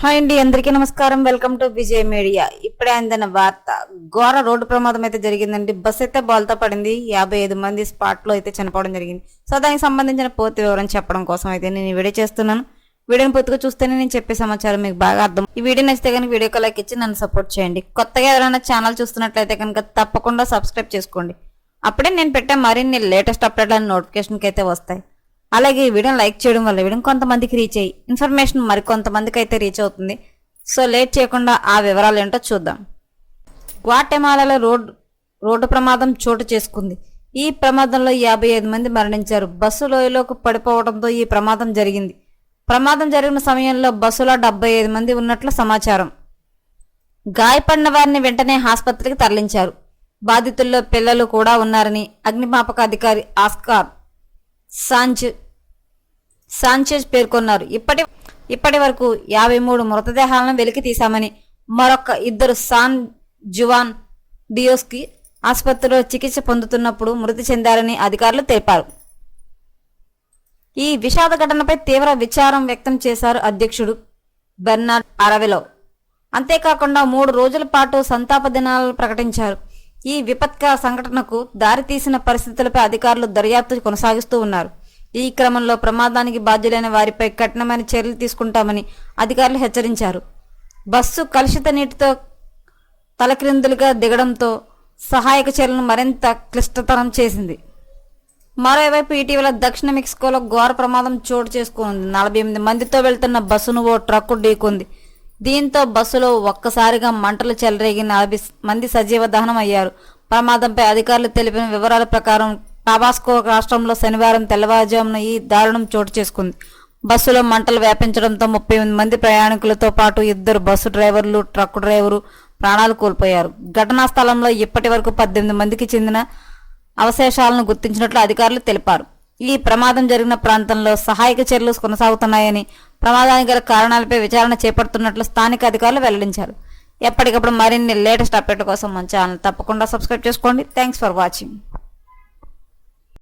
Hi అండి అందరికీ నమస్కారం. Welcome to Vijay media. ఇప్పుడే అందిన వార్త. ఘోర రోడ్డు ప్రమాదం అయితే జరిగిందండి. బస్ అయితే బాల్తో పడింది. యాభై ఐదు మంది స్పాట్లో అయితే చనిపోవడం జరిగింది. సో దానికి సంబంధించిన పూర్తి వివరం చెప్పడం కోసం అయితే నేను వీడియో చేస్తున్నాను. వీడియోని పూర్తిగా చూస్తేనే నేను చెప్పే సమాచారం మీకు బాగా అర్థం. ఈ వీడియో నచ్చితే కనుక వీడియోకి లైక్ ఇచ్చి నన్ను సపోర్ట్ చేయండి. కొత్తగా ఎవరైనా ఛానల్ చూస్తున్నట్లయితే కనుక తప్పకుండా సబ్స్క్రైబ్ చేసుకోండి. అప్పుడే నేను పెట్టే మరిన్ని లేటెస్ట్ అప్డేట్లను నోటిఫికేషన్కి అయితే వస్తాయి. అలాగే ఈ వీడియోని లైక్ చేయడం వల్ల వీడియో కొంతమందికి రీచ్ అయ్యి ఇన్ఫర్మేషన్ మరికొంతమందికి అయితే రీచ్ అవుతుంది. సో లేట్ చేయకుండా ఆ వివరాలు ఏంటో చూద్దాం. గ్వాటెమాలలో రోడ్ రోడ్డు ప్రమాదం చోటు చేసుకుంది. ఈ ప్రమాదంలో యాభై ఐదు మంది మరణించారు. బస్సు లోయలోకి పడిపోవడంతో ఈ ప్రమాదం జరిగింది. ప్రమాదం జరిగిన సమయంలో బస్సులో డెబ్బై ఐదు మంది ఉన్నట్లు సమాచారం. గాయపడిన వారిని వెంటనే ఆసుపత్రికి తరలించారు. బాధితుల్లో పిల్లలు కూడా ఉన్నారని అగ్నిమాపక అధికారి ఆస్కార్ సాంచ్ సాంచెజ్ పేర్కొన్నారు. ఇప్పటి ఇప్పటి వరకు యాభై మూడు మృతదేహాలను వెలికి తీశామని మరొక ఇద్దరు సాన్ జువాన్ డియోస్కి ఆసుపత్రిలో చికిత్స పొందుతున్నప్పుడు మృతి చెందారని అధికారులు తెలిపారు. ఈ విషాద ఘటనపై తీవ్ర విచారం వ్యక్తం చేశారు అధ్యక్షుడు బెర్నార్డ్ అరవెలో. అంతేకాకుండా మూడు రోజుల పాటు సంతాప దినాలను ప్రకటించారు. ఈ విపత్కర సంఘటనకు దారితీసిన పరిస్థితులపై అధికారులు దర్యాప్తు కొనసాగిస్తూ ఉన్నారు. ఈ క్రమంలో ప్రమాదానికి బాధ్యులైన వారిపై కఠినమైన చర్యలు తీసుకుంటామని అధికారులు హెచ్చరించారు. బస్సు కలుషిత నీటితో తలక్రిందులుగా దిగడంతో సహాయక చర్యలను మరింత క్లిష్టతరం చేసింది. మరోవైపు ఇటీవల దక్షిణ మెక్సికోలో ఘోర ప్రమాదం చోటు చేసుకుంది. నలభై ఎనిమిది మందితో వెళ్తున్న బస్సును ఓ ట్రక్కు ఢీకొంది. దీంతో బస్సులో ఒక్కసారిగా మంటలు చెలరేగిన నలభై మంది సజీవ దహనం అయ్యారు. ప్రమాదంపై అధికారులు తెలిపిన వివరాల ప్రకారం టాబాస్కో రాష్ట్రంలో శనివారం తెల్లవారుజామున ఈ దారుణం చోటు చేసుకుంది. బస్సులో మంటలు వ్యాపించడంతో ముప్పై మంది ప్రయాణికులతో పాటు ఇద్దరు బస్సు డ్రైవర్లు ట్రక్కు డ్రైవరు ప్రాణాలు కోల్పోయారు. ఘటనా స్థలంలో ఇప్పటి వరకు పద్దెనిమిది మందికి చెందిన అవశేషాలను గుర్తించినట్లు అధికారులు తెలిపారు. ఈ ప్రమాదం జరిగిన ప్రాంతంలో సహాయక చర్యలు కొనసాగుతున్నాయని ప్రమాదానికి గల కారణాలపై విచారణ చేపడుతున్నట్లు స్థానిక అధికారులు వెల్లడించారు. ఎప్పటికప్పుడు మరిన్ని లేటెస్ట్ అప్డేట్ కోసం మన ఛానల్ తప్పకుండా సబ్స్క్రైబ్ చేసుకోండి. Thanks for watching